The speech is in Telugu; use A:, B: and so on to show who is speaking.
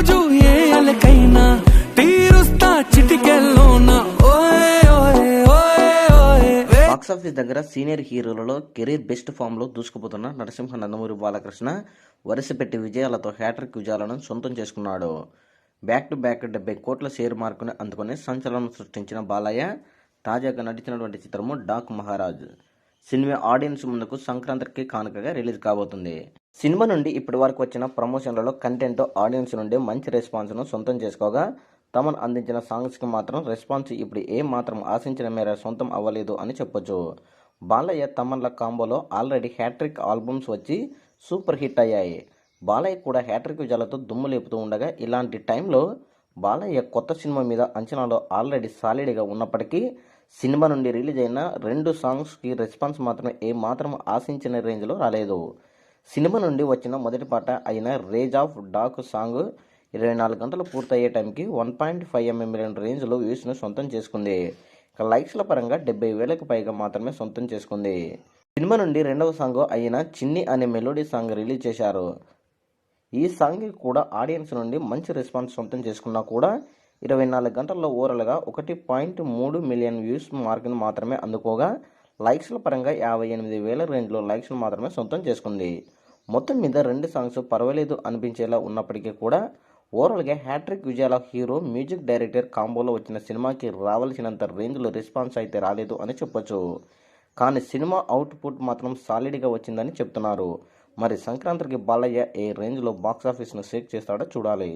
A: రోజు ఏ అలకైనా తీరుస్తా చిటికెల్లోన? ఓయే ఓయే ఓయే ఓయే.
B: బాక్సాఫీస్ దగ్గర సీనియర్ హీరోలలో కెరీర్ బెస్ట్ ఫామ్లో దూసుకుపోతున్న నరసింహ నందమూరి బాలకృష్ణ వరుసపెట్టి విజయాలతో హ్యాట్రిక్ విజయాలను సొంతం చేసుకున్నాడు. బ్యాక్ టు బ్యాక్ డెబ్బై కోట్ల షేర్ మార్కుని అందుకుని సంచలనం సృష్టించిన బాలయ్య తాజాగా నటించినటువంటి చిత్రము డాక్ మహారాజ్. సినిమా ఆడియన్స్ ముందుకు సంక్రాంతికి కానుకగా రిలీజ్ కాబోతుంది. సినిమా నుండి ఇప్పటి వరకు వచ్చిన ప్రమోషన్లలో కంటెంట్ ఆడియన్స్ నుండి మంచి రెస్పాన్స్ను సొంతం చేసుకోగా తమను అందించిన సాంగ్స్కి మాత్రం రెస్పాన్స్ ఇప్పుడు ఏ మాత్రం ఆశించిన మేర సొంతం అవ్వలేదు అని చెప్పొచ్చు. బాలయ్య తమన్ల కాంబోలో ఆల్రెడీ హ్యాట్రిక్ ఆల్బమ్స్ వచ్చి సూపర్ హిట్ అయ్యాయి. బాలయ్య కూడా హ్యాట్రిక్ విజయాలతో దుమ్ము లేపుతూ ఉండగా ఇలాంటి టైంలో బాలయ్య కొత్త సినిమా మీద అంచనాలో ఆల్రెడీ సాలిడ్గా ఉన్నప్పటికీ సినిమా నుండి రిలీజ్ అయిన రెండు సాంగ్స్కి రెస్పాన్స్ మాత్రం ఏ మాత్రం ఆశించిన రేంజ్లో రాలేదు. సినిమా నుండి వచ్చిన మొదటి పాట అయిన రేజ్ ఆఫ్ డాక్ సాంగ్ ఇరవై నాలుగు గంటలు పూర్తయ్యే టైంకి one point five MM million రేంజ్లో వ్యూస్ను సొంతం చేసుకుంది. ఇక లైక్స్ల పరంగా డెబ్బై వేలకు పైగా మాత్రమే సొంతం చేసుకుంది. సినిమా నుండి రెండవ సాంగ్ అయిన చిన్ని అనే మెలోడీ సాంగ్ రిలీజ్ చేశారు. ఈ సాంగ్ కూడా ఆడియన్స్ నుండి మంచి రెస్పాన్స్ సొంతం చేసుకున్నా కూడా ఇరవై నాలుగు గంటల్లో ఓవరాల్గా ఒకటి పాయింట్ మూడు మిలియన్ వ్యూస్ మార్కును మాత్రమే అందుకోగా లైక్స్ల పరంగా యాభై ఎనిమిది వేల రేంజ్లో లైక్స్ను మాత్రమే సొంతం చేసుకుంది. మొత్తం మీద రెండు సాంగ్స్ పర్వాలేదు అనిపించేలా ఉన్నప్పటికీ కూడా ఓవరాల్గా హ్యాట్రిక్ విజయాల హీరో మ్యూజిక్ డైరెక్టర్ కాంబోలో వచ్చిన సినిమాకి రావాల్సినంత రేంజ్లో రెస్పాన్స్ అయితే రాలేదు అని చెప్పొచ్చు. కానీ సినిమా అవుట్పుట్ మాత్రం సాలిడ్గా వచ్చిందని చెప్తున్నారు. మరి సంక్రాంతికి బాలయ్య ఏ రేంజ్లో బాక్సాఫీస్ను షేక్ చేస్తాడో చూడాలి.